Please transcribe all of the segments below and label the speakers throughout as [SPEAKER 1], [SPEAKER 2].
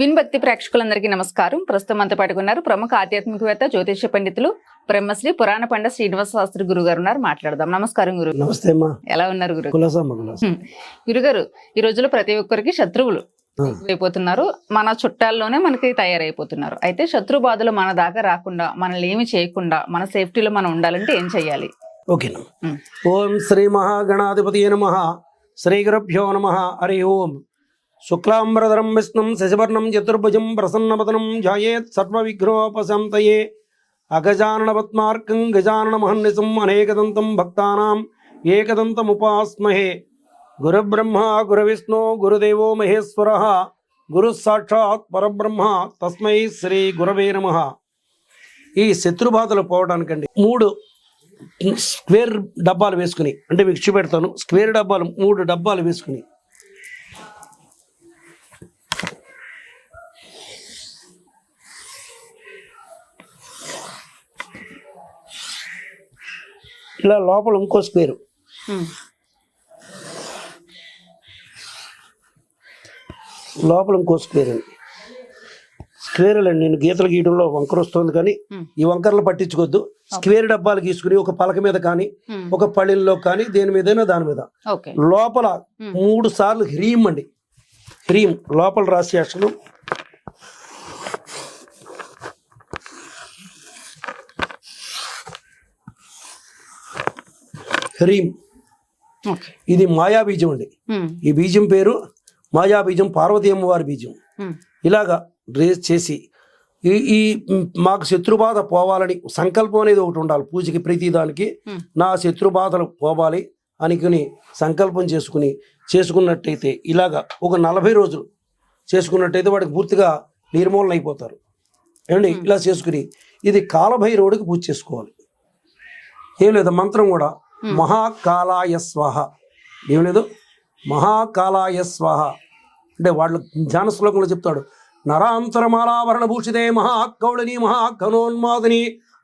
[SPEAKER 1] విన్భక్తి ప్రేక్షకులందరికీ నమస్కారం ప్రస్తుతం అంత పట్టుకున్నారు ప్రముఖ ఆధ్యాత్మికవేత్త జ్యోతిష పండితులు బ్రహ్మశ్రీ పురాణ పండ శ్రీనివాస శాస్త్రి గురువు గారు ఉన్నారు మాట్లాడదాం నమస్కారం గురు నమస్తే ఎలా ఉన్నారు గురు గురుగారు ఈ రోజులో ప్రతి ఒక్కరికి శత్రువులు అయిపోతున్నారు మన చుట్టాల్లోనే మనకి తయారైపోతున్నారు అయితే శత్రు బాధలు మన దాకా రాకుండా మనల్ని ఏమి చేయకుండా మన సేఫ్టీలో మనం ఉండాలంటే ఏం చేయాలి
[SPEAKER 2] ఓకేనా ఓం శ్రీ మహాగణాధిపతి నమ శ్రీ గురుభ్యో నమ హరి ఓం శుక్లాంబరధరం విష్ణం శశివర్ణం చతుర్భుజం ప్రసన్నవదనం జాయేత్ విఘ్నోపశాంతయే అగజానన పద్మార్కం గజానన మహన్నిసం అనేకదంతం భక్తానాం ఏకదంతముపాస్మహే గురుబ్రహ్మ గురువిష్ణు గురుదేవో మహేశ్వర గురుసాక్షాత్ పరబ్రహ్మ తస్మై శ్రీ గురవే నమ ఈ శత్రుబాధలు పోవడానికండి మూడు స్క్వేర్ డబ్బాలు వేసుకుని అంటే మీకు చూపెడతాను స్క్వేర్ డబ్బాలు మూడు డబ్బాలు వేసుకుని ఇట్లా లోపల ఇంకో స్క్వేరు లోపల ఇంకో స్క్వేర్ అండి స్క్వేర్లు అండి నేను గీతలు గీయడంలో వంకర వస్తుంది కానీ ఈ వంకరలు పట్టించుకోవద్దు స్క్వేర్ డబ్బాలు గీసుకుని ఒక పలక మీద కానీ ఒక పళ్ళెల్లో కానీ దేని మీదైనా దాని మీద లోపల మూడు సార్లు హ్రీమ్ అండి హ్రీమ్ లోపల రాసి అసలు హ్రీం ఇది మాయా బీజం అండి ఈ బీజం పేరు మాయా బీజం పార్వతీ అమ్మవారి బీజం ఇలాగా రేస్ చేసి ఈ ఈ మాకు శత్రుబాధ పోవాలని సంకల్పం అనేది ఒకటి ఉండాలి పూజకి ప్రతి దానికి నా శత్రుబాధలు పోవాలి అనుకుని సంకల్పం చేసుకుని చేసుకున్నట్టయితే ఇలాగా ఒక నలభై రోజులు చేసుకున్నట్టయితే వాడికి పూర్తిగా నిర్మూలన అయిపోతారు ఏమండి ఇలా చేసుకుని ఇది కాలభైరవుడికి పూజ చేసుకోవాలి ఏం లేదు మంత్రం కూడా మహాకాలాయ స్వాహ ఏమలేదు మహాకాలాయ స్వాహ అంటే వాళ్ళు ధ్యాన శ్లోకంలో చెప్తాడు నరాంతరమాలాభరణ భూషితే మహాకౌళిని మహాకనోన్మాదిని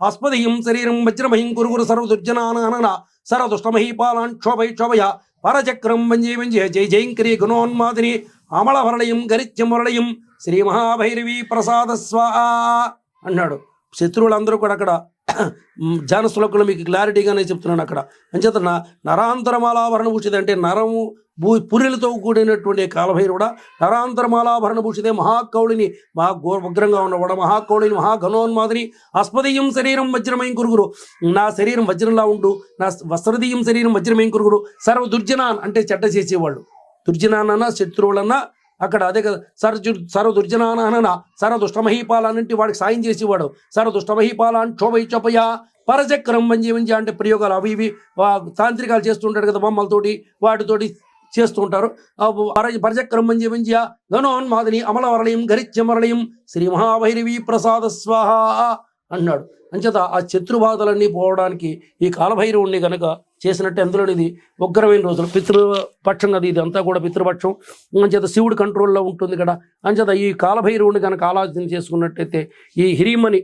[SPEAKER 2] ఆస్పదయం శరీరం వజ్రమహిం కురుగురు సర్వదుర్జనాన సర్వదుష్టమహీపాలాం క్షోభై క్షోభయ పరచక్రం వంజే వంజే జై ఘనోన్మాదిని అమల అమళవరణయం గరిత్యం వరణయం శ్రీ మహాభైరవి ప్రసాద స్వాహ అన్నాడు శత్రువులందరూ కూడా అక్కడ ధ్యాన శ్లోకంలో మీకు నేను చెప్తున్నాను అక్కడ నా నరాంతరమాలాభరణ భూషిత అంటే నరము భూ పురిలతో కూడినటువంటి కాలభైరుడ నరాంతరమాలాభరణ భూషితే మహాకౌళిని మహా ఉగ్రంగా ఉన్నవాడు మహాకౌళిని మహాఘనోన్మాదిని అస్మదీయం శరీరం వజ్రమయం కురుగురు నా శరీరం వజ్రంలా ఉండు నా వస్త్రదీయం శరీరం వజ్రమయం కురుగురు సర్వ దుర్జనాన్ అంటే చెడ్డ చేసేవాళ్ళు దుర్జనానన్నా శత్రువులన్నా అక్కడ అదే కదా సర్ సర్వ దుర్జనాన సర దుష్టమహీపాల అంటే వాడికి సాయం చేసేవాడు సర దుష్టమహీపాల అని క్షోభయి చోపయ పరచక్రం వంజీవించి అంటే ప్రయోగాలు అవి ఇవి తాంత్రికాలు చేస్తుంటాడు కదా బొమ్మలతోటి వాటితోటి చేస్తూ ఉంటారు పరచక్రం వంజీవించి ధనోన్మాదిని అమలవరళయం గరిత్యమరళయం శ్రీ మహాభైరవి ప్రసాద స్వాహ అన్నాడు అంచేత ఆ శత్రుబాధలన్నీ పోవడానికి ఈ కాలభైరవుణ్ణి గనక చేసినట్టు అందులోని ఇది ఉగ్రమైన రోజులు పితృపక్షం కదా ఇది అంతా కూడా పితృపక్షం అంచేత శివుడు కంట్రోల్లో ఉంటుంది కదా అంచేత ఈ కాలభైరవుణ్ణి కనుక ఆలోచన చేసుకున్నట్టయితే ఈ హిరీమని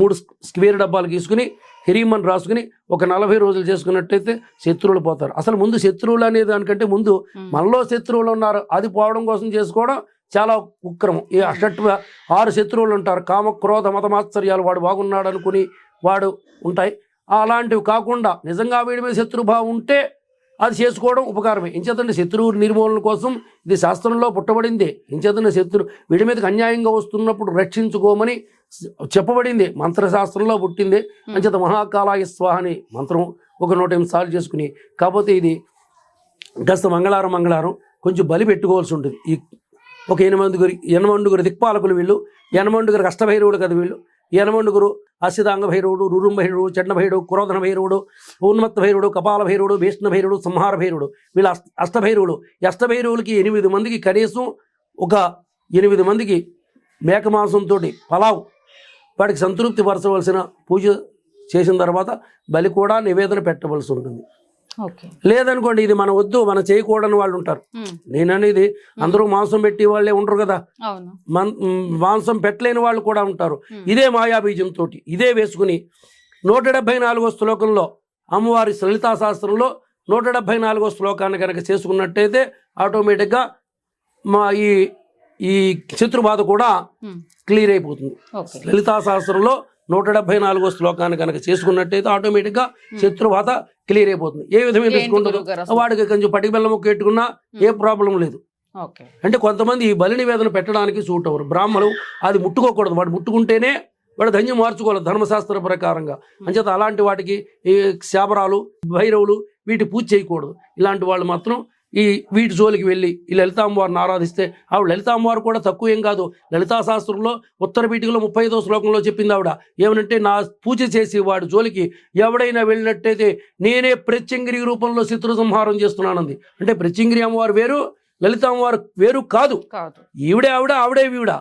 [SPEAKER 2] మూడు స్క్వేర్ డబ్బాలు తీసుకుని హిరీమని రాసుకుని ఒక నలభై రోజులు చేసుకున్నట్టయితే శత్రువులు పోతారు అసలు ముందు శత్రువులు అనే దానికంటే ముందు మనలో శత్రువులు ఉన్నారు అది పోవడం కోసం చేసుకోవడం చాలా ఉక్రమం ఈ అషట్వ ఆరు శత్రువులు ఉంటారు కామ క్రోధ మతమాశ్చర్యాలు వాడు బాగున్నాడు అనుకుని వాడు ఉంటాయి అలాంటివి కాకుండా నిజంగా వీడి మీద శత్రుభావం ఉంటే అది చేసుకోవడం ఉపకారమే ఇంచేతండి శత్రువు నిర్మూలన కోసం ఇది శాస్త్రంలో పుట్టబడింది ఇంచేతండి శత్రు వీడి మీదకి అన్యాయంగా వస్తున్నప్పుడు రక్షించుకోమని చెప్పబడింది మంత్రశాస్త్రంలో పుట్టింది అంచేత మహాకాలాయ స్వాహ అని మంత్రం ఒక నూట ఎనిమిది సార్లు చేసుకుని కాకపోతే ఇది గస్త మంగళవారం మంగళవారం కొంచెం బలి పెట్టుకోవాల్సి ఉంటుంది ఈ ఒక ఎనిమందుగురి ఎనమండుగురు దిక్పాలకులు వీళ్ళు ఎనమండుగురు కష్టభైరవుడు కదా వీళ్ళు ఎనమండుగురు అసిదాంగ భైరవుడు రురుం భైరుడు చండ భైరుడు కురోధన భైరుడు ఉన్మత్త భైరుడు కపాల భైరుడు భీష్ణ భైరుడు సంహార వీళ్ళు వీళ్ళ అష్టభైరువులు అష్టభైరువులకి ఎనిమిది మందికి కనీసం ఒక ఎనిమిది మందికి మాంసంతో పలావ్ వాటికి సంతృప్తి పరచవలసిన పూజ చేసిన తర్వాత బలి కూడా నివేదన పెట్టవలసి ఉంటుంది లేదనుకోండి ఇది మన వద్దు మనం చేయకూడని వాళ్ళు ఉంటారు నేననేది అందరూ మాంసం పెట్టి వాళ్ళే ఉండరు కదా మాంసం పెట్టలేని వాళ్ళు కూడా ఉంటారు ఇదే మాయాబీజం తోటి ఇదే వేసుకుని నూట డెబ్బై నాలుగో శ్లోకంలో అమ్మవారి సలితా శాస్త్రంలో నూట డెబ్బై నాలుగో శ్లోకాన్ని కనుక చేసుకున్నట్టయితే ఆటోమేటిక్గా మా ఈ ఈ శత్రుబాధ కూడా క్లియర్ అయిపోతుంది లలితా శాస్త్రంలో నూట డెబ్బై నాలుగో శ్లోకాన్ని కనుక చేసుకున్నట్టయితే ఆటోమేటిక్గా శత్రువాత క్లియర్ అయిపోతుంది ఏ విధమైన రిస్క్ ఉండదు వాడికి కొంచెం పటికి బెల్లం మొక్క పెట్టుకున్నా ఏ ప్రాబ్లం లేదు అంటే కొంతమంది ఈ బలి నివేదన పెట్టడానికి సూట్ అవ్వరు బ్రాహ్మణులు అది ముట్టుకోకూడదు వాడు ముట్టుకుంటేనే వాడు ధన్యం మార్చుకోవాలి ధర్మశాస్త్ర ప్రకారంగా అంచేత అలాంటి వాటికి ఈ శాబరాలు భైరవులు వీటి పూజ చేయకూడదు ఇలాంటి వాళ్ళు మాత్రం ఈ వీటి జోలికి వెళ్ళి ఈ లలితాంబవారిని ఆరాధిస్తే ఆవిడ లలితాంబవారు కూడా తక్కువ ఏం కాదు లలితా శాస్త్రంలో ఉత్తర పీఠికలో ముప్పై ఐదో శ్లోకంలో చెప్పింది ఆవిడ ఏమనంటే నా పూజ చేసి వాడి జోలికి ఎవడైనా వెళ్ళినట్టయితే నేనే ప్రత్యంగిరి రూపంలో శత్రు సంహారం చేస్తున్నానంది అంటే ప్రత్యంగిరి అమ్మవారు వేరు లలితాంబవారు వేరు కాదు ఈవిడే ఆవిడ ఆవిడే ఈవిడ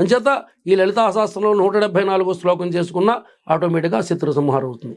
[SPEAKER 2] అంచేత ఈ లలితా శాస్త్రంలో నూట డెబ్బై నాలుగో శ్లోకం చేసుకున్న ఆటోమేటిక్గా శత్రు సంహారం అవుతుంది